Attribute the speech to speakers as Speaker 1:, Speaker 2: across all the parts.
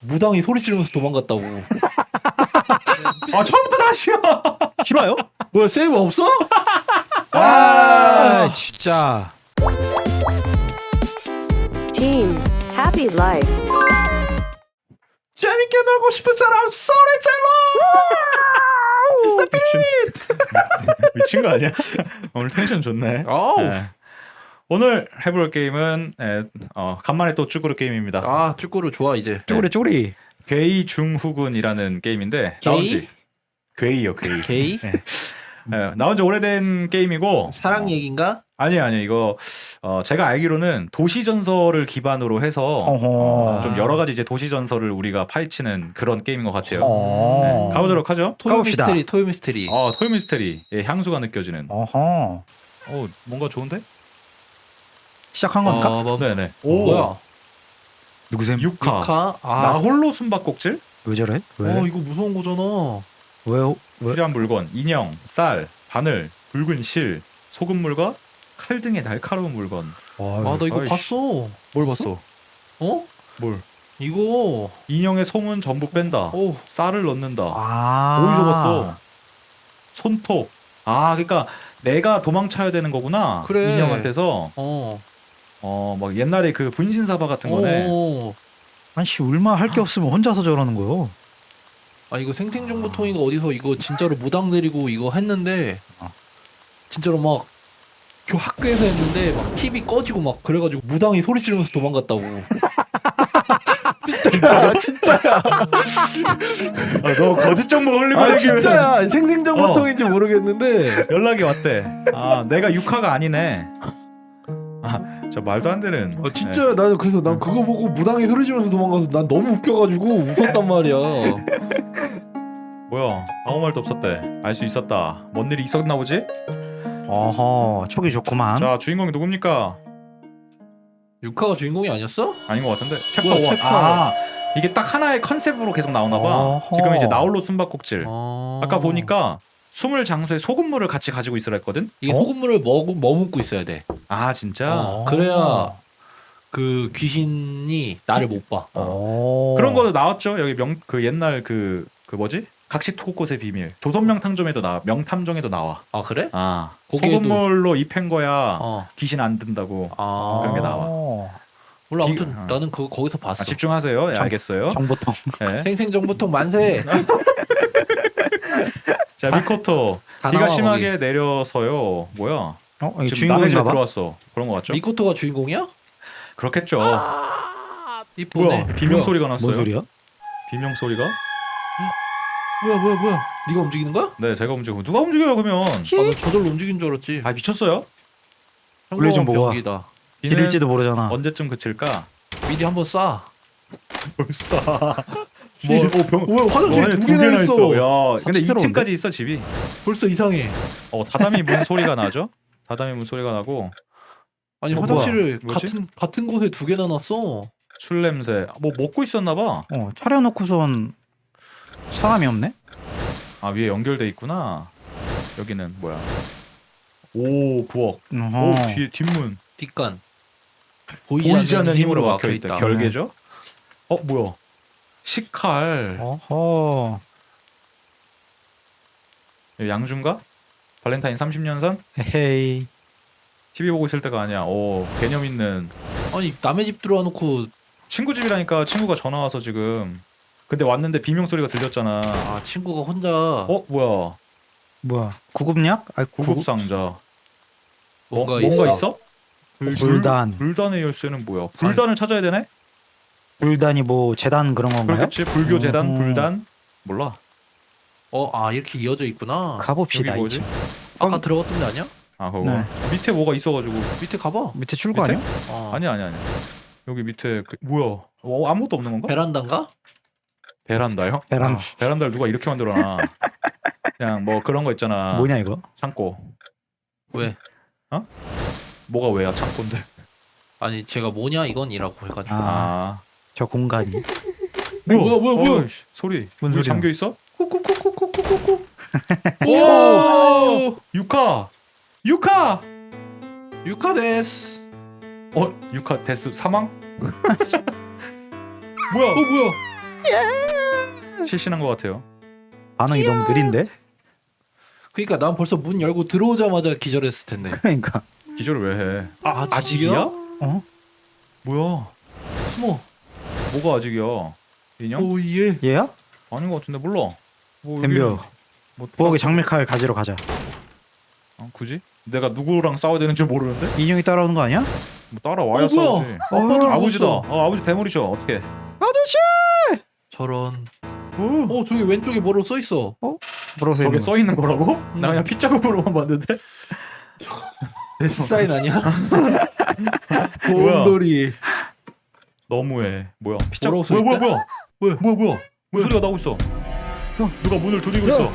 Speaker 1: 무당이 소리 지르면서 도망갔다고.
Speaker 2: 아 처음부터 다시야.
Speaker 3: 싫어요?
Speaker 1: 뭐야 세이브 없어?
Speaker 3: 아 진짜
Speaker 4: Team Happy Life.
Speaker 1: 재밌게 놀고 싶은 사람 소리
Speaker 2: 미친, 미친 거 아니야? 오늘 텐션 좋네.
Speaker 1: 질러. 어우.
Speaker 2: 네. 오늘 해볼 게임은 에, 어, 간만에 또 쭈구르 게임입니다.
Speaker 1: 아 축구를 좋아 이제.
Speaker 3: 쪼그리 쪼그리
Speaker 2: 괴이 중후군이라는 게임인데
Speaker 1: 게이?
Speaker 2: 나온지 괴이요 괴이.
Speaker 1: 게이?
Speaker 2: 예, 나온 지 오래된 게임이고
Speaker 1: 사랑
Speaker 2: 어,
Speaker 1: 얘긴가?
Speaker 2: 아니 아니 이거 어, 제가 알기로는 도시 전설을 기반으로 해서.
Speaker 3: 어,
Speaker 2: 좀 여러 가지 이제 도시 전설을 우리가 파헤치는 그런 게임인 것 같아요.
Speaker 3: 어.
Speaker 2: 네, 가보도록 하죠.
Speaker 1: 토요
Speaker 3: 가봅시다.
Speaker 1: 미스테리 토요 미스테리.
Speaker 2: 어 토요 미스테리 예, 향수가 느껴지는.
Speaker 3: 어허
Speaker 2: 어 뭔가 좋은데?
Speaker 3: 시작한 건가?
Speaker 1: 어, 뭐,
Speaker 2: 네네.
Speaker 1: 오, 뭐야?
Speaker 3: 누구셈?
Speaker 2: 육화.
Speaker 1: 육화? 아,
Speaker 2: 나 홀로 숨바꼭질?
Speaker 3: 왜 저래? 왜?
Speaker 1: 어 이거 무서운 거잖아.
Speaker 3: 왜? 왜?
Speaker 2: 필요한 물건, 인형, 쌀, 바늘, 붉은 실, 소금물과 칼 등의 날카로운 물건.
Speaker 3: 와,
Speaker 1: 아나 이거
Speaker 2: 아이씨.
Speaker 1: 봤어.
Speaker 2: 뭘 봤어?
Speaker 1: 어?
Speaker 2: 뭘?
Speaker 1: 이거.
Speaker 2: 인형의 솜은 전부 뺀다.
Speaker 1: 오.
Speaker 2: 쌀을 넣는다.
Speaker 3: 아
Speaker 2: 어디서 봤어? 손톱. 아, 그러니까 내가 도망쳐야 되는 거구나.
Speaker 1: 그래.
Speaker 2: 인형한테서
Speaker 1: 어.
Speaker 2: 어, 막 옛날에 그 분신사바 같은 거네.
Speaker 1: 어.
Speaker 3: 아씨 얼마 할 게 없으면 혼자서 저러는 거요.
Speaker 1: 아 이거 생생정보통이가 어디서 이거 진짜로 무당 데리고 이거 했는데
Speaker 3: 어.
Speaker 1: 진짜로 막 교 학교에서 했는데 막 TV 꺼지고 막 그래가지고 무당이 소리 지르면서 도망갔다고. 진짜야, 진짜야.
Speaker 2: 아, 너 거짓 정보 흘리고
Speaker 1: 아 진짜야. 생생정보통인지 모르겠는데.
Speaker 2: 연락이 왔대. 아, 내가 육화가 아니네. 아, 저 말도 안 되는.
Speaker 1: 아 진짜야. 나는 그래서 난 그거 보고 무당이 소리 지르면서 도망가서 난 너무 웃겨가지고 웃었단 말이야.
Speaker 2: 네. 뭐야? 아무 말도 없었대. 알 수 있었다. 뭔 일이 있었나 보지?
Speaker 3: 어허 촉이 좋구만.
Speaker 2: 자, 주인공이 누굽니까?
Speaker 1: 육화가 주인공이 아니었어?
Speaker 2: 아닌 것 같은데.
Speaker 1: 뭐야,
Speaker 2: 챕터 1.
Speaker 1: 챕터.
Speaker 2: 아, 이게 딱 하나의 컨셉으로 계속 나오나 봐.
Speaker 3: 어허.
Speaker 2: 지금 이제 나홀로 숨바꼭질.
Speaker 1: 어...
Speaker 2: 아까 보니까 숨을 장소에 소금물을 같이 가지고 있으라 했거든.
Speaker 1: 이게
Speaker 3: 어?
Speaker 1: 소금물을 머구, 머금고 있어야 돼.
Speaker 2: 아, 진짜.
Speaker 3: 어.
Speaker 1: 그래야 그 귀신이 나를 못 봐.
Speaker 3: 어.
Speaker 2: 그런 거 나왔죠. 여기 명 그 옛날 그 그 뭐지? 각시토꽃의 비밀. 조선 명 탐정에도 나 명탐정에도 나와.
Speaker 1: 아 그래?
Speaker 2: 아,
Speaker 1: 거기에도-
Speaker 2: 소금물로 입힌 거야.
Speaker 1: 어.
Speaker 2: 귀신 안 든다고.
Speaker 1: 아
Speaker 2: 그런 게 나와.
Speaker 3: 어.
Speaker 1: 몰라
Speaker 2: 비-
Speaker 1: 아무튼
Speaker 2: 어.
Speaker 1: 나는 그거 거기서 봤어.
Speaker 2: 아, 집중하세요. 예,
Speaker 3: 정-
Speaker 2: 알겠어요.
Speaker 3: 정보통.
Speaker 2: 예.
Speaker 1: 생생정보통 만세.
Speaker 2: 자, 미코토.
Speaker 1: 다
Speaker 2: 비가
Speaker 1: 나와,
Speaker 2: 심하게 내려서요. 뭐야?
Speaker 3: 어
Speaker 2: 지금 남의 집에
Speaker 3: 주인공인가 봐.
Speaker 2: 들어왔어. 그런 거 같죠?
Speaker 1: 미코토가 주인공이야?
Speaker 2: 그렇겠죠.
Speaker 1: 이쁘네.
Speaker 2: 뭐야? 비명
Speaker 1: 뭐야?
Speaker 2: 소리가
Speaker 3: 뭔
Speaker 2: 났어요.
Speaker 3: 소리야?
Speaker 2: 비명 소리가?
Speaker 1: 뭐야 뭐야 뭐야? 네가 움직이는 거야?
Speaker 2: 네, 제가 움직이고 누가 움직여요 그러면?
Speaker 1: 아나 저절로 움직인 줄 알았지.
Speaker 2: 아 미쳤어요?
Speaker 3: 원래 좀 뭐가?
Speaker 1: 병기다.
Speaker 2: 비는
Speaker 3: 이럴지도 모르잖아.
Speaker 2: 언제쯤 그칠까?
Speaker 1: 미리 한번 쏴.
Speaker 2: 벌써.
Speaker 1: 뭐,
Speaker 2: 뭐 병.
Speaker 1: 뭐야 화장실에
Speaker 2: 어,
Speaker 1: 두 개나 있어.
Speaker 2: 야, 근데
Speaker 3: 사치스러운데?
Speaker 2: 2층까지 있어 집이.
Speaker 1: 벌써 이상해.
Speaker 2: 어, 다다미 문 소리가 나죠? 다다미 문 소리가 나고
Speaker 1: 아니
Speaker 3: 어,
Speaker 1: 화장실을
Speaker 2: 뭐야? 뭐지?
Speaker 1: 같은 같은 곳에 두 개나 놨어.
Speaker 2: 술 냄새. 뭐 먹고 있었나 봐.
Speaker 3: 어 차려놓고선 사람이 없네.
Speaker 2: 아 위에 연결돼 있구나. 여기는 뭐야? 오 부엌.
Speaker 3: 어허.
Speaker 2: 오 뒤에 뒷문.
Speaker 1: 뒷간.
Speaker 2: 보이지 않는 힘으로 막혀.
Speaker 1: 있다.
Speaker 2: 결계죠? 어 뭐야? 식칼.
Speaker 3: 어허.
Speaker 2: 양준가? 발렌타인 30년산?
Speaker 3: 헤헤이.
Speaker 2: TV 보고 있을 때가 아니야. 오 개념 있는
Speaker 1: 아니 남의 집 들어와 놓고
Speaker 2: 친구 집이라니까 친구가 전화 와서 지금. 근데 왔는데 비명 소리가 들렸잖아.
Speaker 1: 아 친구가 혼자
Speaker 2: 어 뭐야?
Speaker 3: 뭐야? 구급약? 아
Speaker 2: 구급 상자.
Speaker 1: 뭔가,
Speaker 2: 어, 뭔가
Speaker 1: 있어.
Speaker 2: 있어? 불-
Speaker 3: 불단.
Speaker 2: 불단의 열쇠는 뭐야? 불단을 찾아야 되네?
Speaker 3: 불단이 뭐 재단 그런 건가요?
Speaker 2: 그렇겠지. 불교 재단,
Speaker 3: 어허.
Speaker 2: 불단. 몰라.
Speaker 1: 어 아 이렇게 이어져 있구나.
Speaker 3: 가봅시다
Speaker 2: 여기 뭐지?
Speaker 3: 이제.
Speaker 1: 아까 들어갔던 데 아니야?
Speaker 2: 아 그거
Speaker 3: 네.
Speaker 2: 밑에 뭐가 있어가지고
Speaker 1: 밑에 가봐.
Speaker 3: 밑에 출구
Speaker 2: 밑에?
Speaker 3: 아니야?
Speaker 1: 어.
Speaker 2: 아니야 아니야 아니야. 여기 밑에 그, 뭐야? 어, 아무것도 없는 건가?
Speaker 1: 베란다인가?
Speaker 2: 베란다요?
Speaker 3: 베란
Speaker 2: 아, 베란다를 누가 이렇게 만들어놔? 그냥 뭐 그런 거 있잖아.
Speaker 3: 뭐냐 이거?
Speaker 2: 창고.
Speaker 1: 왜?
Speaker 2: 뭐가 왜야 창고인데?
Speaker 1: 아니 제가 뭐냐 이건 이라고 해가지고.
Speaker 3: 아.
Speaker 2: 아.
Speaker 3: 저 공간이.
Speaker 1: 뭐야, 뭐야, 뭐야?
Speaker 2: 어이씨, 소리.
Speaker 3: 뭔
Speaker 2: 문
Speaker 3: 소리야?
Speaker 2: 잠겨 있어?
Speaker 1: 쿠쿠쿠쿠쿠쿠쿠.
Speaker 2: 오! 유카. 유카.
Speaker 1: 유카데스.
Speaker 2: 어, 유카 데스 사망?
Speaker 1: 어
Speaker 2: 뭐야?
Speaker 1: 뭐야?
Speaker 2: 실신한 것 같아요.
Speaker 3: 반응이 너무 느린데?
Speaker 1: 그러니까 난 벌써 문 열고 들어오자마자 기절했을 텐데.
Speaker 3: 그러니까
Speaker 2: 기절을 왜 해? 아,
Speaker 1: 아직이야?
Speaker 2: 아직이야?
Speaker 3: 어?
Speaker 2: 뭐야?
Speaker 1: 숨어.
Speaker 2: 뭐가 아직이야? 인형?
Speaker 1: 오 예.
Speaker 3: 얘야?
Speaker 2: 아닌 것 같은데 몰라. 뭐뭐
Speaker 3: 부엌에 장밀칼 가지러 가자
Speaker 2: 어, 굳이? 내가 누구랑 싸워야 되는 줄 모르는데?
Speaker 3: 인형이 따라오는 거 아니야?
Speaker 2: 뭐 따라와야
Speaker 1: 어, 뭐야?
Speaker 2: 싸우지.
Speaker 1: 아빠도
Speaker 2: 아버지다.
Speaker 1: 죽었어.
Speaker 2: 어, 아버지 대머리셔. 어떻게?
Speaker 1: 저런.
Speaker 2: 어,
Speaker 1: 어 저기 왼쪽에 뭐로 써 있어.
Speaker 3: 뭐라고 써
Speaker 2: 저게
Speaker 3: 있는
Speaker 2: 써 있는 거라고? 나 그냥 핏자국으로만 봤는데.
Speaker 1: S 사인 아니야?
Speaker 2: 뭐야?
Speaker 1: 곰돌이.
Speaker 2: 너무해. 뭐야? 핏자국.
Speaker 1: 뭐라고 써
Speaker 2: 뭐야 뭐야? 뭐야?
Speaker 1: 뭐야?
Speaker 2: 뭐야 뭐야? 무슨 소리가 나오고 있어? 누가 문을 두드리고 있어?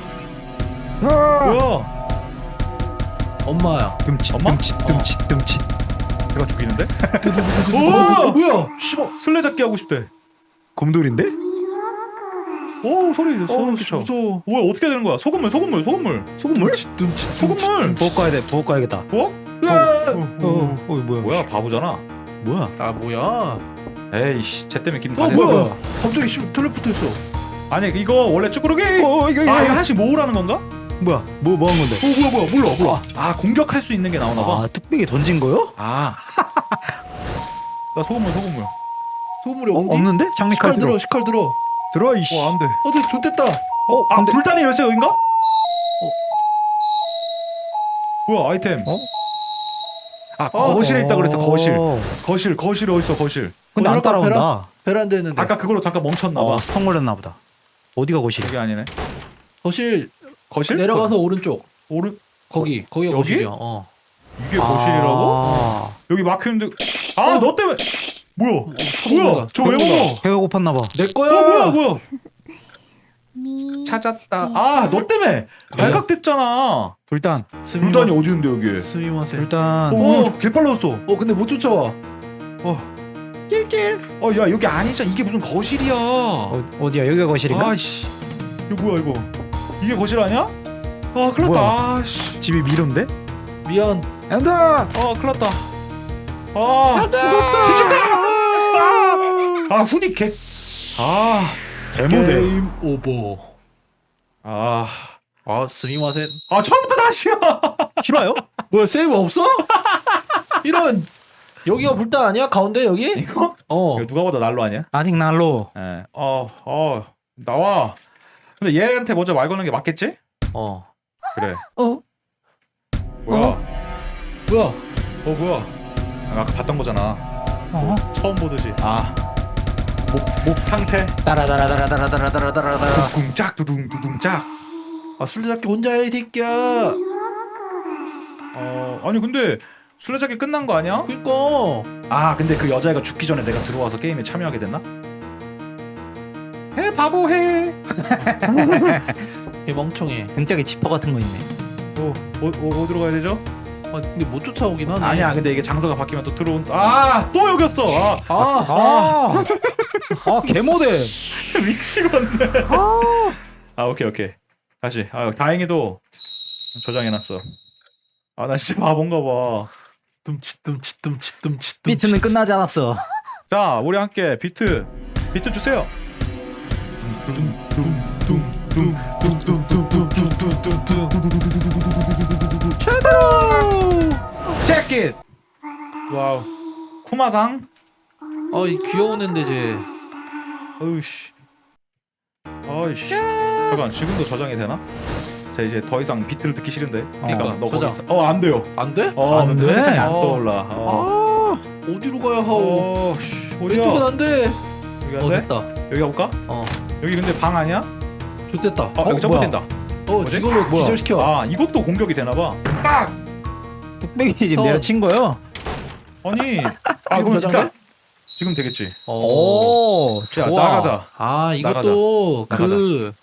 Speaker 3: 아!
Speaker 2: 뭐야?
Speaker 1: 엄마야.
Speaker 2: 엄마?
Speaker 3: 듬칫 듬칫 듬칫
Speaker 2: 내가 죽이는데?
Speaker 1: 어,
Speaker 2: 오!
Speaker 1: 뭐야? 씹어.
Speaker 2: 술래잡기 하고 싶대.
Speaker 3: 곰돌인데?
Speaker 2: 오 소리
Speaker 1: 어
Speaker 2: 소름 끼쳐.
Speaker 1: 무서워.
Speaker 2: 뭐야 어떻게 되는 거야? 소금물 소금물 소금물.
Speaker 3: 소금물?
Speaker 1: dum칫,
Speaker 2: 소금물.
Speaker 3: 부엌 가야 돼 부엌 가야겠다
Speaker 2: 뭐?
Speaker 1: 으아!
Speaker 3: 어, 어 뭐야
Speaker 2: 뭐야 바보잖아.
Speaker 3: 뭐야
Speaker 1: 아 뭐야?
Speaker 2: 에이씨 쟤 때문에 김다
Speaker 1: 어
Speaker 2: 됐어.
Speaker 1: 뭐야? 갑자기 씹 텔레포트 했어.
Speaker 2: 아니 이거 원래 쭈꾸르기.
Speaker 3: 어 이거
Speaker 2: 아 이거 하나씩 모으라는 건가?
Speaker 3: 뭐야 뭐 뭐 한 건데
Speaker 2: 오 뭐야 뭐야 몰라 몰라. 아 공격할 수 있는 게 나오나 봐.
Speaker 3: 아 뚝배기 던진 거요?
Speaker 2: 아. 나 소금물 소금물.
Speaker 1: 소금물이
Speaker 3: 어,
Speaker 1: 없니?
Speaker 3: 없는데? 장미칼
Speaker 1: 시칼
Speaker 3: 들어
Speaker 1: 들어. 시칼 들어.
Speaker 3: 들어 이씨
Speaker 2: 와 안 돼.
Speaker 1: 어디 좋댔다.
Speaker 3: 어
Speaker 2: 아
Speaker 3: 근데
Speaker 2: 불단의 열쇠 여긴가? 어. 뭐야 아이템?
Speaker 3: 어?
Speaker 2: 아
Speaker 1: 어.
Speaker 2: 거실에 있다 그랬어 거실.
Speaker 3: 어.
Speaker 2: 거실 거실 어디 있어 거실?
Speaker 3: 근데 안 따라온다
Speaker 1: 베란다 했는데.
Speaker 2: 아까 그걸로 잠깐 멈췄나 봐.
Speaker 3: 어 스턴 걸렸나 보다 어디가 거실이야
Speaker 2: 여기 아니네.
Speaker 1: 거실
Speaker 2: 거실?
Speaker 1: 내려가서 오른쪽.
Speaker 2: 오른
Speaker 1: 거기. 거기가
Speaker 2: 여기?
Speaker 1: 거실이야. 어.
Speaker 2: 이게 거실이라고?
Speaker 3: 아,
Speaker 2: 여기 막혀 있는데 아 너 때문에 뭐야?
Speaker 1: 어,
Speaker 2: 뭐야? 저 왜 먹어?
Speaker 3: 배가 고팠나
Speaker 2: 봐내어
Speaker 1: 거야.
Speaker 2: 뭐야 뭐야? 찾았다. 아 너 때문에 발각됐잖아.
Speaker 3: 불단
Speaker 2: 불단이 어디 있는데 여기?
Speaker 1: 스미마세.
Speaker 3: 불단
Speaker 2: 어,
Speaker 1: 어.
Speaker 2: 개 빨라졌어.
Speaker 1: 어 근데 못 쫓아와.
Speaker 3: 낄낄
Speaker 2: 어 야 여기 아니잖아. 이게 무슨 거실이야?
Speaker 3: 어, 어디야 여기가 거실인가?
Speaker 2: 아씨 이거 뭐야 이거? 이게 거실 아니야? 아 큰일
Speaker 3: 뭐야?
Speaker 2: 났다. 아씨.
Speaker 3: 집이 미로인데?
Speaker 1: 미안.
Speaker 3: 안다
Speaker 2: 아 큰일 났다. 아. 아, 아 훈이 개. 아.
Speaker 3: 대모대
Speaker 1: 게임 오버.
Speaker 2: 아.
Speaker 1: 아 스미마세.
Speaker 2: 아 처음부터 다시야.
Speaker 3: 싫어요?
Speaker 1: 뭐야 세이브 없어? 이런. 여기가 불단 아니야? 가운데 여기?
Speaker 2: 이거?
Speaker 1: 어.
Speaker 2: 이거 누가 봐도 난로 아니야?
Speaker 3: 아직 날로
Speaker 2: 예. 어, 어, 나와. 근데 얘한테 먼저 말 거는 게 맞겠지?
Speaker 1: 어.
Speaker 2: 그래.
Speaker 3: 어?
Speaker 2: 뭐야? 어,
Speaker 1: 뭐야?
Speaker 2: 뭐야? 아, 아까 봤던 거잖아.
Speaker 3: 어?
Speaker 2: 처음 보듯이. 아. 목, 목 상태.
Speaker 3: 따라따라따라따라따라따라따라
Speaker 2: 쿵짝 두둥 두둥 짝.
Speaker 1: 아 술래잡기 혼자야 이 새끼야.
Speaker 2: 어, 아니 근데 술래잡기 끝난 거 아니야?
Speaker 1: 그니까.
Speaker 2: 아, 근데 그 여자애가 죽기 전에 내가 들어와서 게임에 참여하게 됐나? 해 바보 해.
Speaker 1: 얘 멍청해.
Speaker 3: 등짝에 지퍼 같은 거 있네
Speaker 2: 어, 어, 어, 어디로 가야 되죠?
Speaker 1: 아 근데 못 쫓아오긴 하네.
Speaker 2: 아니야, 근데 이게 장소가 바뀌면 또 들어온. 아, 또 여겼어. 아,
Speaker 1: 아.
Speaker 3: 아, 아 개모대
Speaker 2: 진짜 미치겠네. 아 오케이 오케이 다시 아 다행히도 저장해놨어 아 나 진짜 바본가
Speaker 3: 비트는 끝나지 않았어.
Speaker 2: 봐자 우리 함께 비트 비트 주세요. 체킷 와우. 쿠마상?
Speaker 1: 아이 귀여운 앤데 쟤.
Speaker 2: 어이씨. 어이씨. 잠깐 지금도 저장이 되나? 자 이제 더 이상 비트를 듣기 싫은데 그러니까 너 거기
Speaker 1: 저장.
Speaker 2: 있어 어 안 돼요
Speaker 1: 안 돼?
Speaker 2: 어
Speaker 3: 안 돼?
Speaker 2: 핸드폰이 안
Speaker 1: 어.
Speaker 2: 떠올라 어.
Speaker 1: 아 어디로 가야 하오?
Speaker 2: 어, 씨, 어디야?
Speaker 1: 왼쪽은 안 돼.
Speaker 2: 여기 어안 돼?
Speaker 1: 됐다.
Speaker 2: 여기 가볼까?
Speaker 1: 어
Speaker 2: 여기 근데 방 아니야?
Speaker 1: 좋됐다.
Speaker 2: 어, 여기 점프된다.
Speaker 1: 어
Speaker 2: 뭐지?
Speaker 1: 이걸로
Speaker 3: 뭐야?
Speaker 1: 기절시켜.
Speaker 2: 아, 이것도 공격이 되나봐. 빡!
Speaker 3: 뚝배기 지금
Speaker 1: 어.
Speaker 3: 내가 친 거요
Speaker 2: 아니, 아,
Speaker 1: 이거
Speaker 2: 그럼
Speaker 1: 저장돼?
Speaker 2: 일단 지금 되겠지.
Speaker 1: 어.
Speaker 3: 오
Speaker 2: 자. 나가자.
Speaker 1: 아 이것도
Speaker 2: 나가자.
Speaker 1: 그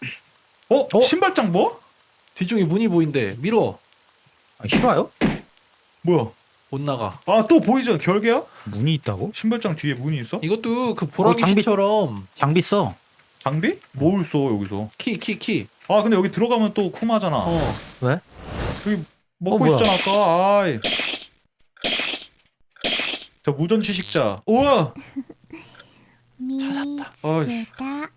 Speaker 2: 어? 신발장 뭐?
Speaker 1: 뒤쪽에 문이 보인대. 밀어.
Speaker 3: 아, 실화요?
Speaker 2: 뭐야?
Speaker 1: 못 나가.
Speaker 2: 아 또 보이죠? 결계야?
Speaker 3: 문이 있다고?
Speaker 2: 신발장 뒤에 문이 있어?
Speaker 1: 이것도 그 보라기
Speaker 3: 어, 장비-
Speaker 1: 씨처럼
Speaker 3: 장비 써.
Speaker 2: 장비? 뭘 써 여기서?
Speaker 1: 키 키 키.
Speaker 2: 아 근데 여기 들어가면 또 쿠마잖아.
Speaker 1: 어.
Speaker 2: 어 먹고
Speaker 3: 어,
Speaker 2: 있었잖아 아까. 아이. 저 무전 취식자. 우와. 찾았다. 아이씨.
Speaker 5: 미츠다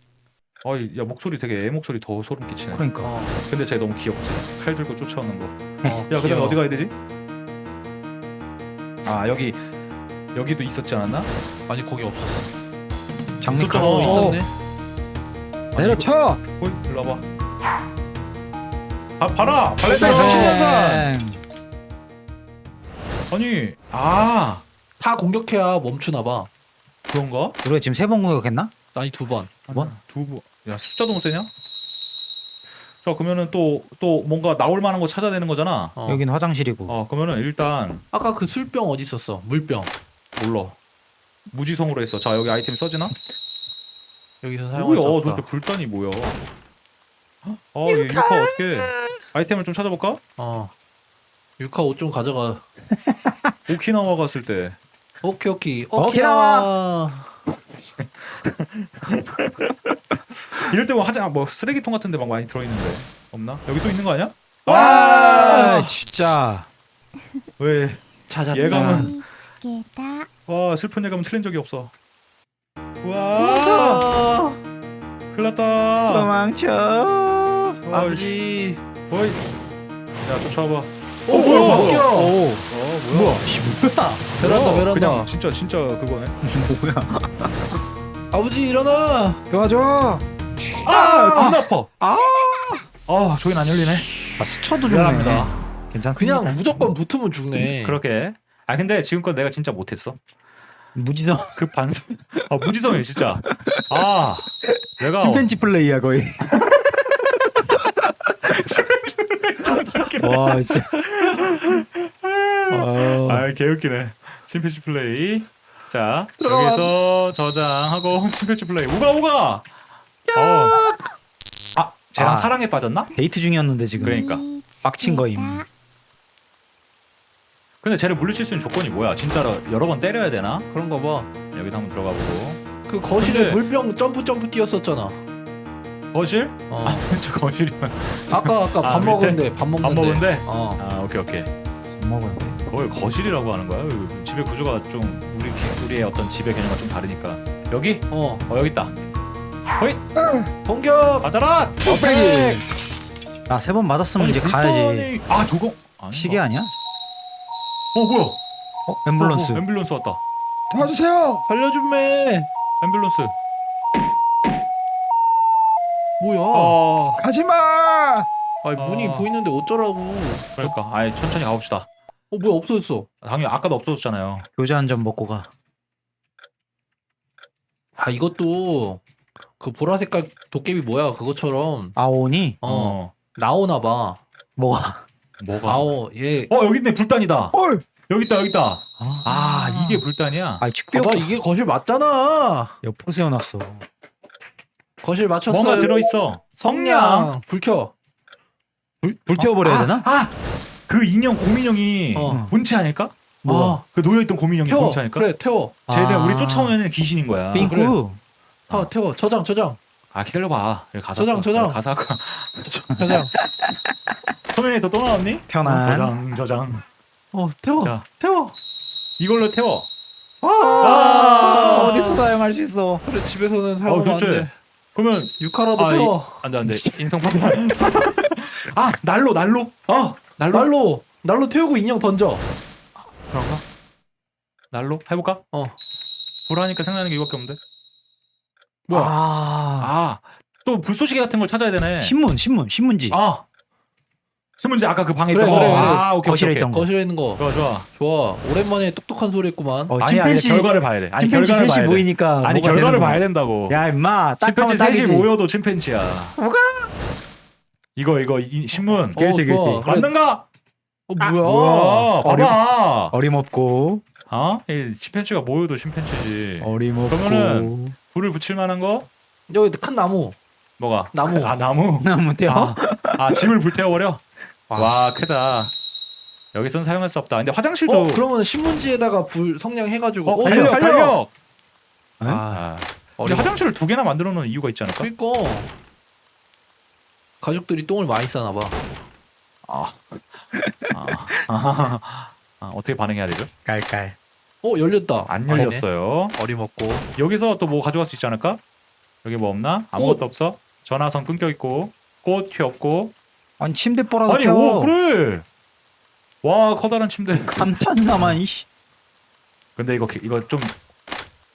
Speaker 2: 어이 야 목소리 되게 애 목소리 더 소름 끼치네.
Speaker 3: 그러니까.
Speaker 1: 어,
Speaker 2: 근데 쟤 너무 귀엽지. 칼 들고 쫓아오는 거.
Speaker 1: 어,
Speaker 2: 야 그다음 에
Speaker 1: 귀여워.
Speaker 2: 어디 가야 되지? 아 여기 여기도 있었지 않았나?
Speaker 1: 아니 거기 없었어.
Speaker 3: 장미카.
Speaker 2: 있었잖아.
Speaker 1: 어,
Speaker 3: 어,
Speaker 1: 있었네.
Speaker 3: 내려쳐.
Speaker 2: 어이 일로 와봐. 아 봐라 발렌타인
Speaker 3: 네.
Speaker 2: 아니 아
Speaker 1: 다 공격해야 멈추나 봐.
Speaker 2: 그런가?
Speaker 3: 우리가 지금 세 번 공격했나?
Speaker 1: 아니 두 번.
Speaker 3: 번?
Speaker 2: 두 번. 야 숫자 너무 세냐? 자 그러면은 또 또 뭔가 나올 만한 거 찾아내는 거잖아.
Speaker 1: 어.
Speaker 3: 여기는 화장실이고.
Speaker 2: 어 그러면은 일단
Speaker 1: 아까 그 술병 어디 있었어? 물병.
Speaker 2: 몰라. 무지성으로 했어. 자 여기 아이템 써지나?
Speaker 1: 여기서 사용할
Speaker 2: 뭐야?
Speaker 1: 수 없다.
Speaker 2: 도대체 불단이 뭐야? 어 얘 유카 어떻게? 아이템을 좀 찾아볼까?
Speaker 1: 어. 유카 옷 좀 가져가.
Speaker 2: 오키나와 갔을 때
Speaker 1: 오케이 오케이.
Speaker 3: 오키나와.
Speaker 2: 이럴 때뭐 하자 뭐 쓰레기통 같은데 막 많이 들어있는데 없나? 여기 또 있는 거 아니야?
Speaker 3: 와, 진짜.
Speaker 2: 왜?
Speaker 1: 찾았다.
Speaker 2: 예감은
Speaker 5: 見つけた
Speaker 2: 와 슬픈 예감은 틀린 적이 없어. 와
Speaker 1: 아,
Speaker 2: 큰일났다.
Speaker 3: 도망쳐.
Speaker 1: 아버지.
Speaker 2: 어이 야 쫓아와봐.
Speaker 1: 오,
Speaker 2: 뭐야,
Speaker 1: 뭐야,
Speaker 2: 뭐야.
Speaker 1: 바뀌어.
Speaker 3: 오,
Speaker 2: 어
Speaker 3: 뭐야? 씨, 뭐야?
Speaker 1: 베란다,
Speaker 2: 뭐야?
Speaker 1: 베란다.
Speaker 2: 그냥 진짜 진짜 그거네.
Speaker 3: 뭐야?
Speaker 1: 아버지 일어나.
Speaker 3: 도와줘.
Speaker 2: 아 겁나 아파.
Speaker 1: 아.
Speaker 2: 아 저긴 안 열리네.
Speaker 3: 아, 스쳐도 좋네.
Speaker 1: 미안합니다.
Speaker 3: 괜찮습니다.
Speaker 1: 그냥 무조건 붙으면 죽네.
Speaker 2: 그렇게. 아 근데 지금껏 내가 진짜 못했어.
Speaker 3: 무지성
Speaker 2: 그 반성. 아 무지성이 진짜. 아 내가
Speaker 3: 침팬지 플레이야 거의. 와 진짜. 아,
Speaker 2: 아 개웃기네. 침패치 플레이. 자
Speaker 1: 들어가.
Speaker 2: 여기서 저장하고 침패치 플레이. 우가 우가. 어, 아, 쟤랑
Speaker 3: 아.
Speaker 2: 사랑에 빠졌나?
Speaker 3: 데이트 중이었는데 지금
Speaker 2: 그러니까.
Speaker 3: 빡친 거임.
Speaker 2: 근데 쟤를 물리칠 수 있는 조건이 뭐야? 진짜로 여러 번 때려야 되나?
Speaker 1: 그런가 봐.
Speaker 2: 여기도 한번 들어가 보고.
Speaker 1: 그 거실에
Speaker 2: 근데-
Speaker 1: 물병 점프 점프 뛰었었잖아.
Speaker 2: 거실?
Speaker 1: 어.
Speaker 2: 아, 저 거실이면
Speaker 1: 아까 아까
Speaker 2: 아,
Speaker 1: 밥
Speaker 2: 밑에?
Speaker 1: 먹었는데 밥 먹는데.
Speaker 2: 밥 먹은데.
Speaker 1: 어.
Speaker 2: 아 오케이 오케이.
Speaker 3: 밥 먹었네.
Speaker 2: 거기 거실이라고 하는 거야? 집의 구조가 좀 우리 우리의 어떤 집의 개념과 좀 다르니까. 여기?
Speaker 1: 어.
Speaker 2: 어 여기 있다.
Speaker 1: 공격.
Speaker 2: 받아라.
Speaker 1: 백.
Speaker 3: 아세 번 맞았으면 이제 가야지.
Speaker 2: 아 저거 아닌가?
Speaker 3: 시계 아니야?
Speaker 2: 어 뭐야?
Speaker 3: 어 앰뷸런스.
Speaker 2: 어, 어, 앰뷸런스 왔다.
Speaker 3: 도와주세요.
Speaker 1: 살려준매.
Speaker 2: 앰뷸런스.
Speaker 1: 뭐야?
Speaker 2: 어.
Speaker 3: 가지마.
Speaker 1: 아니 문이
Speaker 2: 아.
Speaker 1: 보이는데 어쩌라고?
Speaker 2: 그러니까. 아예 천천히 가봅시다.
Speaker 1: 어 뭐야 없어졌어.
Speaker 2: 당연히 아까도 없어졌잖아요.
Speaker 3: 교자 한 점 먹고 가.
Speaker 1: 아 이것도 그 보라 색깔 도깨비 뭐야 그것처럼
Speaker 3: 아오니
Speaker 1: 어, 나오나 봐.
Speaker 3: 뭐가?
Speaker 2: 뭐가?
Speaker 1: 아오 얘.
Speaker 2: 어 여기 있네 불단이다.
Speaker 3: 헐.
Speaker 2: 여기 있다 여기 있다.
Speaker 3: 아,
Speaker 2: 아 이게 불단이야.
Speaker 3: 아 축벽
Speaker 1: 봐봐 이게 거실 맞잖아.
Speaker 3: 옆으로 세워놨어.
Speaker 1: 거실 맞췄어.
Speaker 2: 뭔가 들어 있어. 성냥.
Speaker 1: 불 켜.
Speaker 3: 불, 불 태워버려야
Speaker 2: 아,
Speaker 3: 되나?
Speaker 2: 아, 그 인형 고민형이
Speaker 1: 어.
Speaker 2: 본체 아닐까?
Speaker 3: 뭐가?
Speaker 2: 그 놓여 있던 고민형이
Speaker 1: 태워.
Speaker 2: 본체 아닐까?
Speaker 1: 그래 태워.
Speaker 2: 쟤네
Speaker 3: 아.
Speaker 2: 우리 쫓아오는 귀신인 거야.
Speaker 3: 삥꾸.
Speaker 1: 타 태워. 저장 저장
Speaker 2: 아 기다려봐. 여기 가사.
Speaker 1: 저장, 저장.
Speaker 2: 가사 아까
Speaker 1: 저장.
Speaker 2: 터미네이터 또 나왔니?
Speaker 3: 편안.
Speaker 2: 저장 저장.
Speaker 1: 어 태워.
Speaker 2: 자.
Speaker 1: 태워.
Speaker 2: 이걸로 태워.
Speaker 1: 아,
Speaker 2: 아,
Speaker 3: 어디서 수 있어?
Speaker 1: 그래 집에서는
Speaker 2: 어
Speaker 1: 사용하면 안
Speaker 2: 그렇지.
Speaker 1: 돼.
Speaker 2: 그러면
Speaker 1: 육화라도
Speaker 2: 아, 이-
Speaker 1: 태워.
Speaker 2: 안돼 안돼. 인성 파괴. 아 난로 난로.
Speaker 1: 아
Speaker 2: 난로.
Speaker 1: 날로 날로 태우고 인형 던져.
Speaker 2: 그런가? 난로 해볼까?
Speaker 1: 어.
Speaker 2: 보라니까 생각나는 게 이거밖에 없는데.
Speaker 1: 뭐야?
Speaker 3: 아,
Speaker 2: 아 또 불쏘시개 같은 걸 찾아야 되네.
Speaker 3: 신문, 신문, 신문지.
Speaker 2: 아 신문지 아까 그 방에
Speaker 1: 그래,
Speaker 2: 있던 거.
Speaker 1: 그래, 그래.
Speaker 2: 아 오케이
Speaker 3: 거실에
Speaker 2: 오케이.
Speaker 3: 있던 거.
Speaker 1: 거실에 있는 거.
Speaker 2: 좋아 좋아.
Speaker 1: 좋아. 오랜만에 똑똑한 소리 했구만.
Speaker 3: 어,
Speaker 2: 아니 아니
Speaker 3: 침팬지,
Speaker 2: 결과를 봐야 돼. 아니
Speaker 3: 침팬지
Speaker 2: 결과를
Speaker 3: 셋이
Speaker 2: 돼.
Speaker 3: 모이니까
Speaker 2: 아니
Speaker 3: 뭐가
Speaker 2: 결과를
Speaker 3: 되는
Speaker 2: 봐야
Speaker 3: 거야.
Speaker 2: 된다고.
Speaker 3: 야 임마, 딱
Speaker 2: 침팬지
Speaker 3: 하면
Speaker 2: 셋이
Speaker 3: 딱이지.
Speaker 2: 모여도 침팬지야. 뭐가? 이거 이거 이 신문.
Speaker 1: 어,
Speaker 3: 길티,
Speaker 1: 좋아.
Speaker 3: 길티.
Speaker 1: 그래.
Speaker 2: 맞는가?
Speaker 1: 어
Speaker 2: 아,
Speaker 1: 뭐야?
Speaker 2: 뭐야? 봐봐.
Speaker 3: 어림없고,
Speaker 2: 어? 이 침팬지가 모여도 침팬지지.
Speaker 3: 어림없고.
Speaker 2: 그러면은- 불을 붙일 만한 거
Speaker 1: 여기 큰 나무.
Speaker 2: 뭐가?
Speaker 1: 나무.
Speaker 2: 아 나무.
Speaker 3: 나무 태워.
Speaker 2: 아, 아 집을 불태워버려. 와 크다. 여기선 사용할 수 없다. 근데 화장실도.
Speaker 1: 어 그러면 신문지에다가 불 성냥 해가지고.
Speaker 2: 어,
Speaker 1: 어,
Speaker 2: 달력
Speaker 1: 달려.
Speaker 2: 달력.
Speaker 3: 네?
Speaker 2: 아. 근데
Speaker 1: 어려워.
Speaker 2: 화장실을 두 개나 만들어 놓은 이유가 있지 않을까?
Speaker 1: 그니까 가족들이 똥을 많이 싸나 봐.
Speaker 2: 아. 아. 아, 어떻게 반응해야 되죠?
Speaker 3: 깔깔.
Speaker 1: 어 열렸다.
Speaker 2: 안
Speaker 1: 아니네.
Speaker 2: 열렸어요.
Speaker 1: 어림없고.
Speaker 2: 여기서 또 뭐 가져갈 수 있지 않을까? 여기 뭐 없나? 아무것도
Speaker 1: 꽃.
Speaker 2: 없어. 전화선 끊겨 있고 꽃튀 없고.
Speaker 3: 아니 침대 뽀라도
Speaker 2: 아니
Speaker 3: 태워.
Speaker 2: 오 그래. 와 커다란 침대.
Speaker 3: 감탄사만 이씨.
Speaker 2: 근데 이거 이거 좀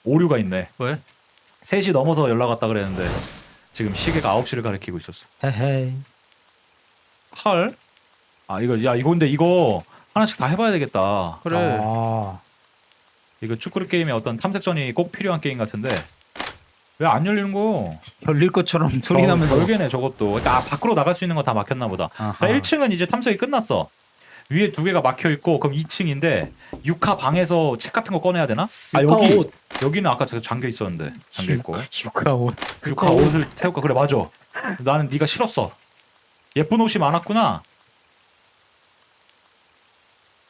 Speaker 2: 오류가 있네.
Speaker 1: 왜?
Speaker 2: 3시 넘어서 연락 왔다 그랬는데 지금 시계가 9시를 가리키고 있었어.
Speaker 3: 헤헤.
Speaker 2: 헐. 아 이거 야 이거 근데 이거 하나씩 다 해봐야 되겠다.
Speaker 1: 그래.
Speaker 3: 아,
Speaker 2: 이거 쭈꾸루 게임에 어떤 탐색전이 꼭 필요한 게임 같은데 왜 안 열리는 거?
Speaker 3: 열릴 것처럼 소리 나면서.
Speaker 2: 별개네 저것도. 그러니까 아, 밖으로 나갈 수 있는 건 다 막혔나 보다.
Speaker 3: 아하.
Speaker 2: 자 1층은 이제 탐색이 끝났어. 위에 두 개가 막혀 있고 그럼 2층인데 6화 방에서 책 같은 거 꺼내야 되나? 아
Speaker 1: 육하
Speaker 2: 여기
Speaker 1: 옷.
Speaker 2: 여기는 아까 저 잠겨 있었는데 잠겨 있고.
Speaker 3: 휴가 옷.
Speaker 2: 6화 옷을 태울까 그래 맞아. 나는 네가 싫었어. 예쁜 옷이 많았구나.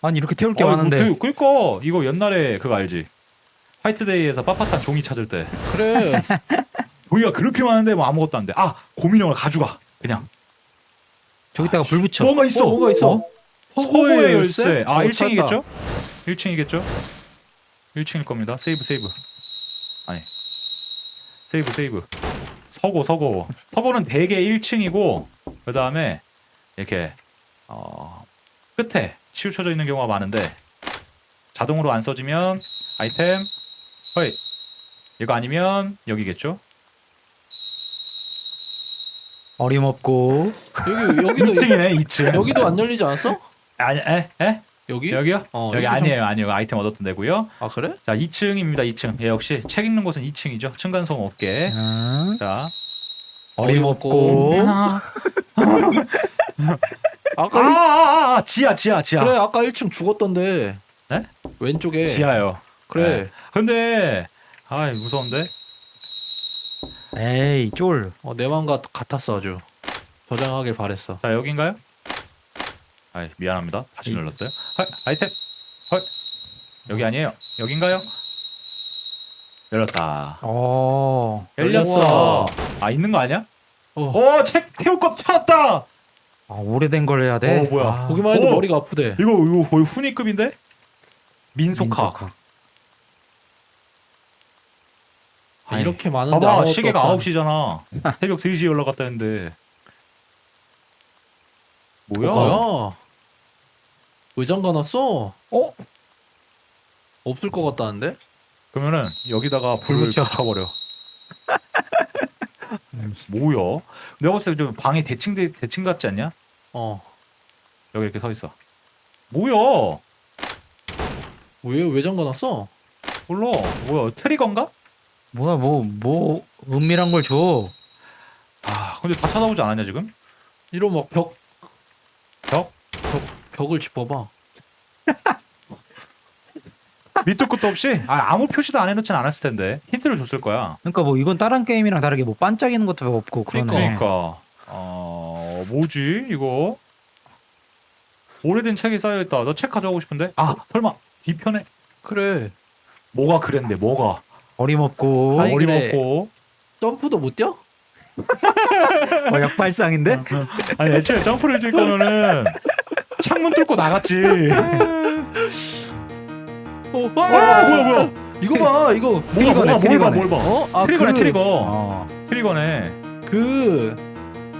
Speaker 3: 아니 이렇게 태울 게
Speaker 2: 어,
Speaker 3: 많은데.
Speaker 2: 그, 그니까 이거 옛날에 그거 알지? 화이트데이에서 빳빳한 종이 찾을 때
Speaker 1: 그래.
Speaker 2: 종이가 그렇게 많은데 뭐 아무것도 안 돼. 아 고민형을 가져가 그냥.
Speaker 3: 저기다가 불 붙여.
Speaker 2: 뭐가 있어?
Speaker 1: 어, 뭐가 있어?
Speaker 3: 어?
Speaker 2: 서고의 열쇠. 아
Speaker 1: 어,
Speaker 2: 1층이겠죠? 1층이겠죠? 1층일 겁니다. 세이브 세이브. 아니. 세이브 세이브. 서고 서고. 서고는 대개 1층이고 그 다음에 이렇게 어, 끝에 치우쳐져 있는 경우가 많은데 자동으로 안 써지면 아이템 허이 이거 아니면 여기겠죠?
Speaker 3: 어림없고.
Speaker 1: 여기 여기도
Speaker 2: 2층이네 2층.
Speaker 1: 여기도 안 열리지 않았어?
Speaker 2: 아니 에? 에?
Speaker 1: 여기?
Speaker 2: 여기요?
Speaker 1: 어,
Speaker 2: 여기
Speaker 1: 여기 좀-
Speaker 2: 아니에요 아니에요 아이템 얻었던 데고요.
Speaker 1: 아 그래?
Speaker 2: 자 2층입니다 2층. 예, 역시 책 읽는 곳은 2층이죠. 층간소음 없게.
Speaker 3: 음,
Speaker 2: 자
Speaker 3: 어림없고.
Speaker 2: 아,
Speaker 1: 아까
Speaker 2: 아,
Speaker 1: 일-
Speaker 2: 아, 아, 지하 지하 지하.
Speaker 1: 그래 아까 1층 죽었던데.
Speaker 2: 네?
Speaker 1: 왼쪽에.
Speaker 2: 지하요.
Speaker 1: 그래.
Speaker 2: 근데 아 무서운데.
Speaker 3: 에이 쫄.
Speaker 1: 어, 내 맘과 같았어 아주. 저장하길 바랬어.
Speaker 2: 자 여긴가요? 아 미안합니다. 다시
Speaker 3: 이-
Speaker 2: 눌렀어요. 헐 아이템. 헐 여기 아니에요. 여긴가요? 열렸다.
Speaker 3: 어.
Speaker 2: 열렸어. 아 있는 거 아니야?
Speaker 1: 어.
Speaker 2: 어, 책 태울 것 찾았다.
Speaker 3: 아, 오래된 걸 해야 돼.
Speaker 2: 어, 뭐야.
Speaker 3: 아,
Speaker 1: 보기만 해도
Speaker 2: 오!
Speaker 1: 머리가 아프대.
Speaker 2: 이거 이거 거의 훈이급인데? 민속학.
Speaker 3: 민속학.
Speaker 1: 아,
Speaker 2: 아니,
Speaker 1: 이렇게 많은데
Speaker 2: 봐봐
Speaker 1: 아무것도
Speaker 2: 시계가
Speaker 1: 없다.
Speaker 2: 9시잖아. 새벽 3시에 연락 갔다 했는데. 뭐야?
Speaker 1: 뭐야? 왜 잠가놨어? 어? 없을 것 같다는데?
Speaker 2: 그러면은 여기다가 불을
Speaker 3: 붙여.
Speaker 2: 붙여버려. 뭐야? 내가 봤을 때 좀 방이 대칭 대, 대칭 같지 않냐?
Speaker 1: 어.
Speaker 2: 여기 이렇게 서 있어. 뭐야?
Speaker 1: 왜, 왜 잠가놨어?
Speaker 2: 몰라. 뭐야? 트리거인가?
Speaker 3: 뭐야 뭐 뭐 은밀한 걸 줘.
Speaker 2: 아, 근데 다 찾아보지 않았냐 지금?
Speaker 1: 이런 막 벽,
Speaker 2: 벽?
Speaker 1: 벽, 벽을 짚어봐.
Speaker 2: 밑도 끝도 없이? 아, 아무 표시도 안 해놓진 않았을 텐데 힌트를 줬을 거야.
Speaker 3: 그러니까 뭐 이건 다른 게임이랑 다르게 뭐 반짝이는 것도 없고 그러네.
Speaker 2: 그러니까 어 뭐지 이거 오래된 책이 쌓여 있다. 너 책 가져가고 싶은데? 아 설마 뒤편에
Speaker 1: 그래.
Speaker 2: 뭐가 그랬는데 뭐가
Speaker 3: 어림없고
Speaker 1: 아니, 그래.
Speaker 2: 어림없고
Speaker 1: 점프도 못 뛰어?
Speaker 3: 어, 역발상인데?
Speaker 2: 아니 애초에 점프를 줄 거면은 창문 뚫고 나갔지.
Speaker 1: 어,
Speaker 2: 아 뭐야 뭐야
Speaker 1: 이거 봐, 이거.
Speaker 2: 뭐가 뭐가 뭘봐
Speaker 3: 트리거네.
Speaker 2: 뭘 봐.
Speaker 1: 어? 아,
Speaker 2: 트리거네
Speaker 1: 그,
Speaker 2: 트리거
Speaker 3: 어.
Speaker 2: 트리거네.
Speaker 1: 그,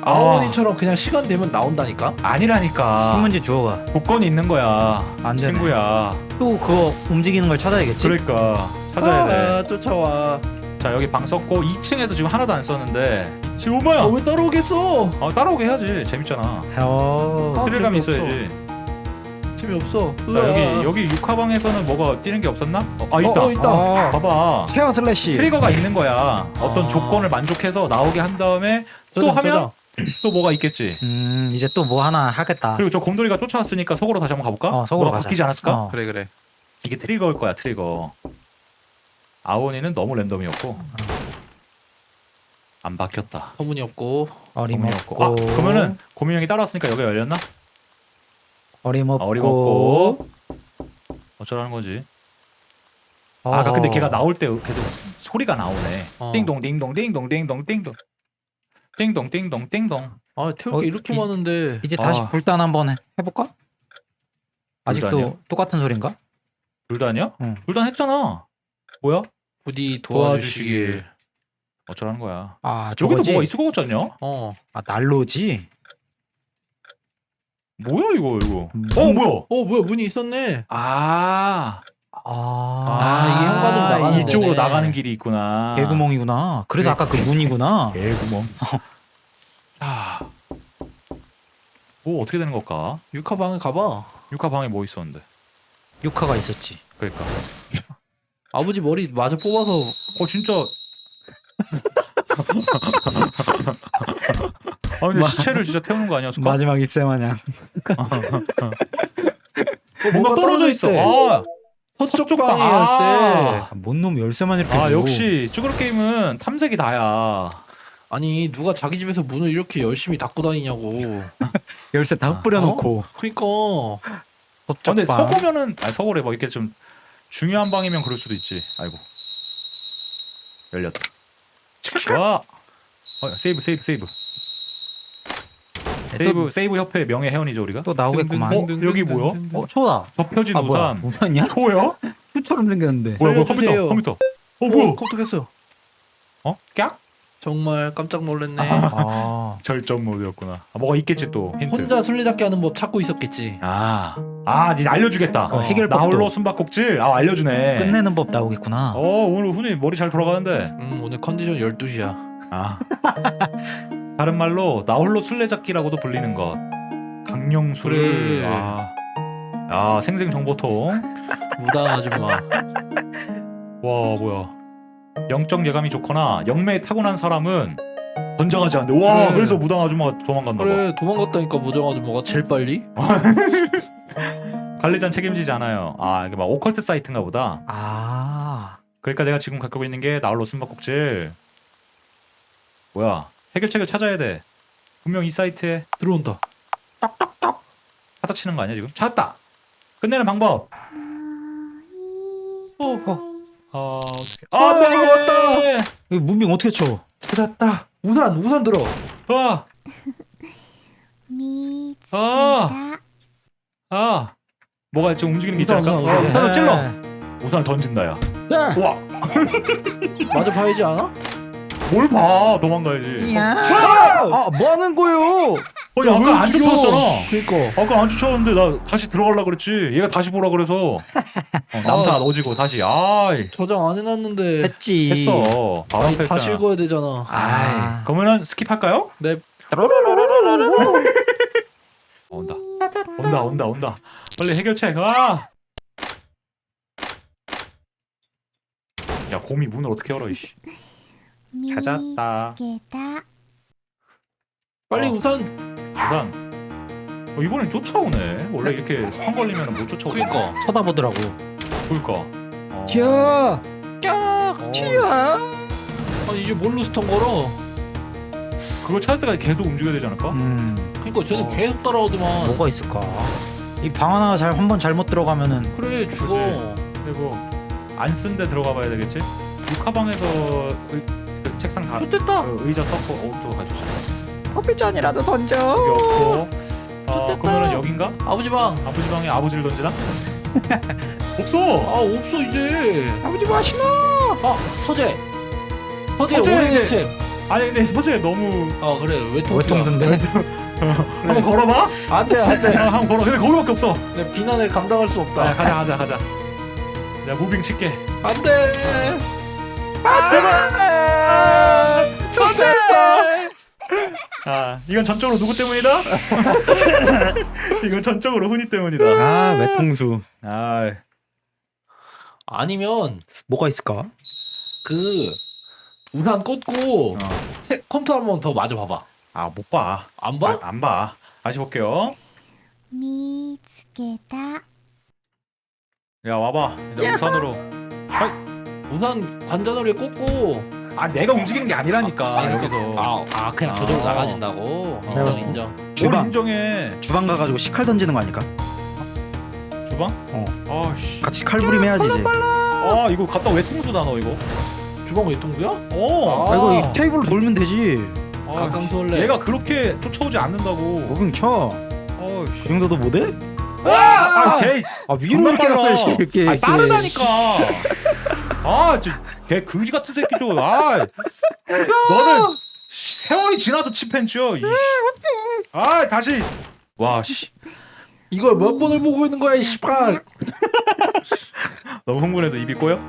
Speaker 2: 아.
Speaker 1: 아원이처럼 그냥 시간 되면 나온다니까?
Speaker 2: 아니라니까
Speaker 3: 신문지 주워가.
Speaker 2: 조건이 있는 거야
Speaker 3: 안 되네.
Speaker 2: 친구야.
Speaker 3: 또 그거 움직이는 걸 찾아야겠지.
Speaker 2: 그러니까 찾아야 돼.
Speaker 1: 아, 쫓아와.
Speaker 2: 자 여기 방 썼고 2층에서 지금 하나도 안 썼는데 지금 뭐야?
Speaker 1: 아, 왜 따라오겠어?
Speaker 2: 아 따라오게 해야지 재밌잖아
Speaker 3: 어.
Speaker 1: 아,
Speaker 2: 스릴감
Speaker 1: 재미없어.
Speaker 2: 있어야지
Speaker 1: 재미없어.
Speaker 2: 자. 여기 여기 6화방에서는 뭐가 뛰는 게 없었나? 어, 아 있다
Speaker 1: 어, 있다.
Speaker 3: 어.
Speaker 2: 봐봐
Speaker 3: 체어 슬래시.
Speaker 2: 트리거가 있는 거야 어떤
Speaker 1: 아.
Speaker 2: 조건을 만족해서 나오게 한 다음에 또 하면. 또 뭐가 있겠지
Speaker 3: 음 이제 또 뭐 하나 하겠다.
Speaker 2: 그리고 저 곰돌이가 쫓아왔으니까 속으로 다시 한번 가볼까?
Speaker 3: 어, 속으로
Speaker 2: 뭐가
Speaker 3: 가자.
Speaker 2: 바뀌지 않았을까?
Speaker 3: 어.
Speaker 1: 그래, 그래.
Speaker 2: 이게 트리거일 거야 트리거 아오니는 너무 랜덤이었고 안 바뀌었다
Speaker 1: 터무니없고.
Speaker 3: 어림없고.
Speaker 2: 아 그러면은 고민 형이 따라왔으니까 여기가 열렸나?
Speaker 3: 어림없고.
Speaker 2: 아, 어림없고 어쩌라는 거지
Speaker 3: 어.
Speaker 2: 아, 근데 걔가 나올 때 계속 소리가 나오네.
Speaker 1: 어.
Speaker 2: 띵동 띵동 띵동 띵동 띵동. 띵동 띵동 띵동.
Speaker 1: 아, 태울 게
Speaker 3: 어,
Speaker 1: 이렇게
Speaker 3: 이-
Speaker 1: 많은데.
Speaker 3: 이제 다시
Speaker 2: 아.
Speaker 3: 불단 한번 해, 해볼까? 아직도
Speaker 2: 불단이요?
Speaker 3: 똑같은 소린가?
Speaker 2: 불단이요?
Speaker 3: 응.
Speaker 2: 불단 했잖아. 뭐야?
Speaker 1: 부디
Speaker 2: 도와주시길.
Speaker 1: 도와주시길.
Speaker 2: 어쩌라는 거야.
Speaker 3: 아
Speaker 2: 여기도
Speaker 3: 저거지?
Speaker 2: 뭐가 있을 것 같지 않냐?
Speaker 1: 어.
Speaker 3: 아 난로지?
Speaker 2: 뭐야 이거 이거?
Speaker 3: 음.
Speaker 2: 어 뭐야?
Speaker 1: 어 뭐야 문이 있었네.
Speaker 2: 아,
Speaker 3: 아,
Speaker 1: 이게 현관으로 나가는
Speaker 2: 이쪽으로
Speaker 1: 데네.
Speaker 2: 나가는 길이 있구나.
Speaker 3: 개구멍이구나. 그래서
Speaker 2: 개-
Speaker 3: 아까 그 문이구나.
Speaker 2: 개구멍. 자, 뭐 어떻게 되는 걸까?
Speaker 1: 육하 방에 가봐.
Speaker 2: 육하 방에 뭐 있었는데?
Speaker 3: 육화가 있었지.
Speaker 2: 그러니까.
Speaker 1: 아버지 머리 마저 뽑아서
Speaker 2: 어 진짜. 아 근데
Speaker 3: 마-
Speaker 2: 시체를 진짜 태우는 거 아니었을까?
Speaker 3: 마지막 입새 마냥.
Speaker 2: 어, 뭔가 떨어져 있어. 아,
Speaker 1: 서쪽, 방. 열쇠.
Speaker 3: 아, 뭔 놈 열쇠만 이렇게.
Speaker 2: 아
Speaker 3: 줘.
Speaker 2: 역시 쭈그러 게임은 탐색이 다야.
Speaker 1: 아니 누가 자기 집에서 문을 이렇게 열심히 닫고 다니냐고.
Speaker 3: 열쇠 다 흩뿌려놓고.
Speaker 1: 그러니까
Speaker 2: 아,
Speaker 3: 서쪽
Speaker 2: 근데
Speaker 3: 방.
Speaker 2: 서구면은 아니 서구래 뭐 이렇게 좀 중요한 방이면 그럴 수도 있지. 아이고 열렸다. 와. 어, 세이브 세이브 세이브
Speaker 3: 또,
Speaker 2: 세이브 세이브 협회 명예 회원이죠 우리가.
Speaker 3: 또 나오겠구만.
Speaker 2: 어, 여기 뭐야?
Speaker 3: 어 초다.
Speaker 2: 접혀진
Speaker 3: 아 뭐야?
Speaker 2: 우산.
Speaker 3: 우산이야?
Speaker 2: 초야?
Speaker 3: 초처럼 생겼는데.
Speaker 2: 뭐야 뭐야
Speaker 1: 알려주세요.
Speaker 2: 컴퓨터 컴퓨터. 어 뭐야?
Speaker 1: 깜짝했어.
Speaker 2: 어? 깍?
Speaker 1: 정말 깜짝 놀랐네.
Speaker 3: 아.
Speaker 2: 절전 모드였구나. 아, 뭐가 있겠지 또 힌트.
Speaker 1: 혼자 술래잡기 하는 법 찾고 있었겠지.
Speaker 2: 아, 아, 니 알려주겠다.
Speaker 3: 어, 해결법도.
Speaker 2: 나 홀로 숨바꼭질. 아, 알려주네.
Speaker 3: 끝내는 법 나오겠구나.
Speaker 2: 어, 오늘 훈이 머리 잘 돌아가는데.
Speaker 1: 음 오늘 컨디션 12시야.
Speaker 2: 아. 다른 말로 나 홀로 술래잡기라고도 불리는 것. 강령술을.
Speaker 1: 그래.
Speaker 2: 아. 아, 생생 정보통.
Speaker 1: 무당 아줌마.
Speaker 2: 와, 뭐야. 영적 예감이 좋거나 영매에 타고난 사람은 번장하지 않는데. 와,
Speaker 1: 그래.
Speaker 2: 그래서 무당 아줌마가 도망간다 봐.
Speaker 1: 그래 도망갔다니까 무당 아줌마가 제일 빨리.
Speaker 2: 관리자는 책임지지 않아요. 아, 이게 막 오컬트 사이트인가 보다.
Speaker 3: 아.
Speaker 2: 그러니까 내가 지금 갖고 있는 게 나홀로 숨바꼭질. 뭐야? 해결책을 찾아야 돼. 분명 이 사이트에
Speaker 1: 들어온다.
Speaker 2: 딱딱딱 하다 치는 거 아니야 지금? 찾았다. 끝내는 방법.
Speaker 1: 아, 어, 어.
Speaker 2: 아 어떻게?
Speaker 1: 아,
Speaker 2: 아, 이거
Speaker 1: 왔다!
Speaker 3: 문명 어떻게 쳐?
Speaker 1: 찾았다. 우산, 우산 들어.
Speaker 2: 어!
Speaker 5: 아,
Speaker 2: 미치다.
Speaker 5: 어!
Speaker 2: 아, 뭐가 좀 움직이는 게 있지 않을까? 어, 우산을 찔러. 네. 우산을 던진다야.
Speaker 3: 네.
Speaker 2: 우와...
Speaker 1: 맞아 봐야지 않아?
Speaker 2: 뭘 봐? 도망가야지.
Speaker 3: 야. 아, 뭐 하는 거요?
Speaker 2: 어, 야, 아까 안 쫓아왔잖아.
Speaker 1: 그니까.
Speaker 2: 아까 안 쫓아왔는데 나 다시 들어가려 그랬지. 얘가 다시 보라 그래서. 어, 남자
Speaker 1: 아.
Speaker 2: 오지고 다시. 아이.
Speaker 1: 저장 안 해놨는데.
Speaker 3: 했지.
Speaker 2: 했어. 바로
Speaker 1: 아니,
Speaker 2: 앞에
Speaker 1: 다시. 읽어야 되잖아.
Speaker 3: 아.
Speaker 2: 그러면은 스킵할까요?
Speaker 1: 네.
Speaker 2: 어, 온다. 온다, 온다, 온다. 빨리 해결책. 아! 야, 곰이 문을 어떻게 열어, 이씨. 찾았다.
Speaker 5: 미스케다.
Speaker 1: 빨리
Speaker 2: 어.
Speaker 1: 우선
Speaker 2: 우선 어, 이번엔 쫓아오네. 원래 이렇게 선 걸리면 못 쫓아오고. 어.
Speaker 1: 그니까.
Speaker 3: 쳐다보더라고.
Speaker 2: 그니까. 어.
Speaker 3: 튀어. 어,
Speaker 1: 아니 이제 뭘로 스턴 걸어?
Speaker 2: 그걸 찾을 때까지 계속 움직여야 되지 않을까?
Speaker 3: 음
Speaker 1: 그러니까 쟤는
Speaker 2: 어.
Speaker 1: 계속 따라오더만.
Speaker 3: 뭐가 있을까? 이 방 하나 잘 한 번 잘못 들어가면은
Speaker 1: 그래 죽어.
Speaker 2: 그리고 안 쓴 데 들어가 봐야 되겠지? 유카방에서 그 그 책상 다
Speaker 1: 됐다.
Speaker 2: 그 의자 서커 어또 가주잖아.
Speaker 3: 커피잔이라도 던져.
Speaker 2: 여기 없고. 어, 그러면은 여긴가?
Speaker 1: 아버지 방.
Speaker 2: 아버지 방에 아버지를 던지나? 없어.
Speaker 1: 아 없어 이제.
Speaker 3: 아버지 뭐 하시나?
Speaker 1: 아 서재. 서재
Speaker 2: 서재.
Speaker 1: 오래된 책.
Speaker 2: 아니 근데 서재 너무
Speaker 1: 아 그래 외통수야.
Speaker 3: 외통수인데.
Speaker 2: 한번 걸어봐.
Speaker 1: 안돼 안돼.
Speaker 2: 아, 한번 걸어. 근데 거기밖에 없어.
Speaker 1: 내 비난을 감당할 수
Speaker 2: 아,
Speaker 1: 없다.
Speaker 2: 가자 가자 가자. 내가 무빙 칠게.
Speaker 1: 안돼.
Speaker 2: 대 박.
Speaker 1: 좋댔다.
Speaker 2: 아 이건 전적으로 누구 때문이다? 이건 전적으로 훈이 때문이다.
Speaker 3: 아 외통수.
Speaker 2: 아
Speaker 1: 아니면
Speaker 3: 뭐가 있을까?
Speaker 1: 그 우산 꽂고
Speaker 2: 어.
Speaker 1: 세- 컴퓨터 한 번 더 맞아 봐봐.
Speaker 2: 아, 못 봐.
Speaker 1: 안 봐?
Speaker 2: 아, 안 봐. 다시 볼게요.
Speaker 5: 見つけた
Speaker 2: 야 와봐. 이제 우산으로.
Speaker 1: 우산 관자놀이에 꽂고.
Speaker 2: 아 내가 움직이는 게 아니라니까
Speaker 1: 아,
Speaker 2: 여기서.
Speaker 1: 아, 아 그냥
Speaker 2: 아.
Speaker 1: 저절로 나가진다고.
Speaker 2: 내가
Speaker 1: 인정.
Speaker 2: 뭘
Speaker 3: 주방.
Speaker 2: 인정해?
Speaker 3: 주방 가가지고 식칼 던지는 거 아닐까?
Speaker 2: 주방?
Speaker 3: 어.
Speaker 2: 아씨.
Speaker 3: 같이 칼부림 해야지 이제.
Speaker 2: 아 이거 갖다 왜 통수다 너 이거?
Speaker 1: 주방 외통수야?
Speaker 2: 어.
Speaker 3: 아 이거 이 테이블로 돌면 되지.
Speaker 2: 아,
Speaker 1: 가까운솔래.
Speaker 2: 얘가 그렇게 쫓아오지 않는다고.
Speaker 3: 무빙 쳐.
Speaker 2: 어이씨.
Speaker 3: 그 정도도 못해?
Speaker 2: 아, 개.
Speaker 3: 아 위로
Speaker 2: 정말
Speaker 3: 이렇게
Speaker 2: 빨라.
Speaker 3: 갔어야지 이렇게.
Speaker 2: 아, 빠르다니까. 아, 저걔 그지 같은 새끼죠. 아, 너는 씨, 세월이 지나도 치팬츠요. 이 씨. 아, 다시. 와, 씨.
Speaker 1: 이걸 몇 번을 보고 있는 거야 이 씨발
Speaker 2: 너무 흥분해서 입이 꼬여?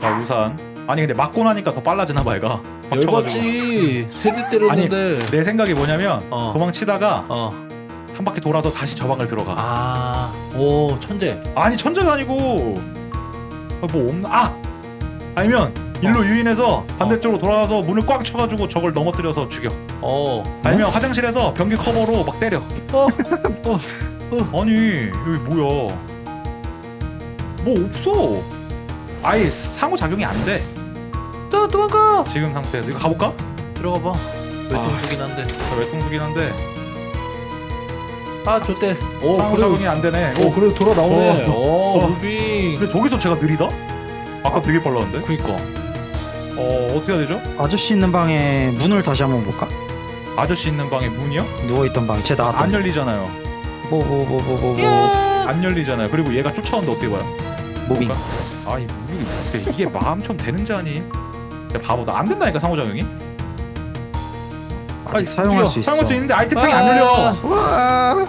Speaker 2: 자, 우산. 아니 근데 맞고 나니까 더 빨라지나 봐, 얘가. 막 쳐가지고.
Speaker 1: 열받지 세대 때렸는데
Speaker 2: 내 생각이 뭐냐면
Speaker 1: 어.
Speaker 2: 도망치다가
Speaker 1: 어.
Speaker 2: 한 바퀴 돌아서 다시 저 방을 들어가.
Speaker 1: 아오 천재
Speaker 2: 아니 천재가 아니고 아, 뭐 없나? 아 아니면 일로 유인해서 반대쪽으로 돌아가서 문을 꽉 쳐가지고 저걸 넘어뜨려서 죽여.
Speaker 1: 어
Speaker 2: 아니면 화장실에서 변기 커버로 막 때려.
Speaker 1: 어,
Speaker 2: 아니 여기 뭐야? 뭐 없어. 아예 상호 작용이 안 돼.
Speaker 1: 자 도망가
Speaker 2: 지금 상태에서 이거 가볼까?
Speaker 1: 들어가 봐 외통수긴 한데
Speaker 2: 저 외통수긴 한데
Speaker 1: 아 좋대 오
Speaker 2: 상호
Speaker 1: 그래도
Speaker 2: 작용이 안 되네.
Speaker 1: 오 그래도 돌아 나오네
Speaker 2: 어,
Speaker 1: 오
Speaker 2: 어.
Speaker 1: 무빙
Speaker 2: 근데 저기서 제가 느리다? 아까 되게 빨랐는데?
Speaker 1: 그니까
Speaker 2: 어 어떻게 해야 되죠?
Speaker 3: 아저씨 있는 방에 문을 다시 한번 볼까?
Speaker 2: 아저씨 있는 방에 문이요?
Speaker 3: 누워있던 방, 쟤 나왔던
Speaker 2: 안 열리잖아요.
Speaker 3: 뭐뭐
Speaker 2: 뭐뭐뭐뭐안 열리잖아요. 그리고 얘가 쫓아오는데 어떻게 봐요?
Speaker 3: 모빙
Speaker 2: 아, 이 이게, 이게 마음처럼 되는지 아니? 야, 바보다. 안 된다니까 상호작용이.
Speaker 3: 아직
Speaker 2: 아니,
Speaker 3: 사용할
Speaker 2: 이거
Speaker 3: 수 있어
Speaker 2: 사용할 수 있는데 아이템 창이 안
Speaker 1: 아.
Speaker 2: 열려.
Speaker 3: 와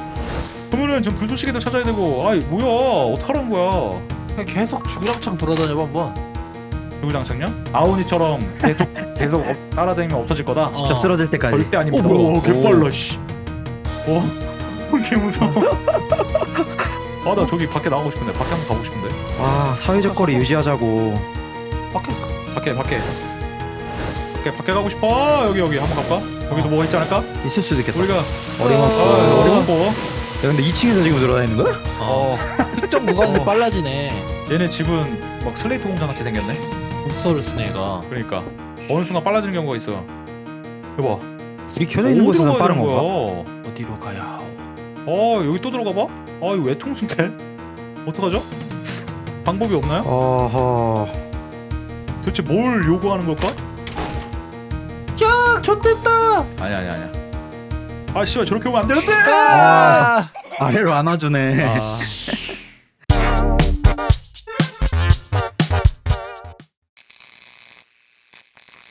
Speaker 2: 그러면은 지금 불쏘시개도 찾아야 되고. 아이 뭐야? 어떡하라는 거야?
Speaker 1: 그냥 계속 주구장창 돌아다녀봐 한번
Speaker 2: 누구장창요? 아우니처럼 계속 계속 업- 따라다니면 없어질 거다.
Speaker 3: 진짜
Speaker 1: 어.
Speaker 3: 쓰러질 때까지
Speaker 2: 절대 아닙니다.
Speaker 1: 어?
Speaker 2: 오,
Speaker 1: 오.
Speaker 2: 개빨라 씨. 어, 개 무서워. 아, 나 저기 밖에 나가고 싶은데. 밖에 한번 가고 싶은데.
Speaker 3: 와 사회적 거리 유지하자고
Speaker 1: 밖에
Speaker 2: 밖에 밖에. 밖에 밖에 가고 싶어. 여기 여기 한번 갈까? 여기도 뭐가 있지 않을까?
Speaker 3: 있을 수도 있겠다
Speaker 2: 우리가
Speaker 3: 어림없고
Speaker 2: 아, 어림없고.
Speaker 3: 야 근데 2층에서 지금 돌아다니는 거야?
Speaker 1: 어 특정 구간에서
Speaker 2: 어.
Speaker 1: 빨라지네
Speaker 2: 얘네 집은 막 슬레이트 공장 같이 생겼네.
Speaker 1: 부스터를 쓰네 얘가
Speaker 2: 그러니까 어느 순간 빨라지는 경우가 있어. 여봐.
Speaker 3: 불이 켜져 있는 곳에서
Speaker 2: 어디로 가야
Speaker 3: 빠른
Speaker 2: 되는
Speaker 3: 건가?
Speaker 2: 거야?
Speaker 1: 어디로 가야 하오
Speaker 2: 어 여기 또 들어가 봐. 아 이거 외통수인데? 어떡하죠? 방법이 없나요?
Speaker 3: 어허
Speaker 2: 도대체 뭘 요구하는 걸까?
Speaker 1: 야 좋댔다
Speaker 2: 아니 아니 아니야. 아 씨발 저렇게 오면 안 되는데.
Speaker 1: 아,
Speaker 3: 아래로 안아주네
Speaker 2: 아,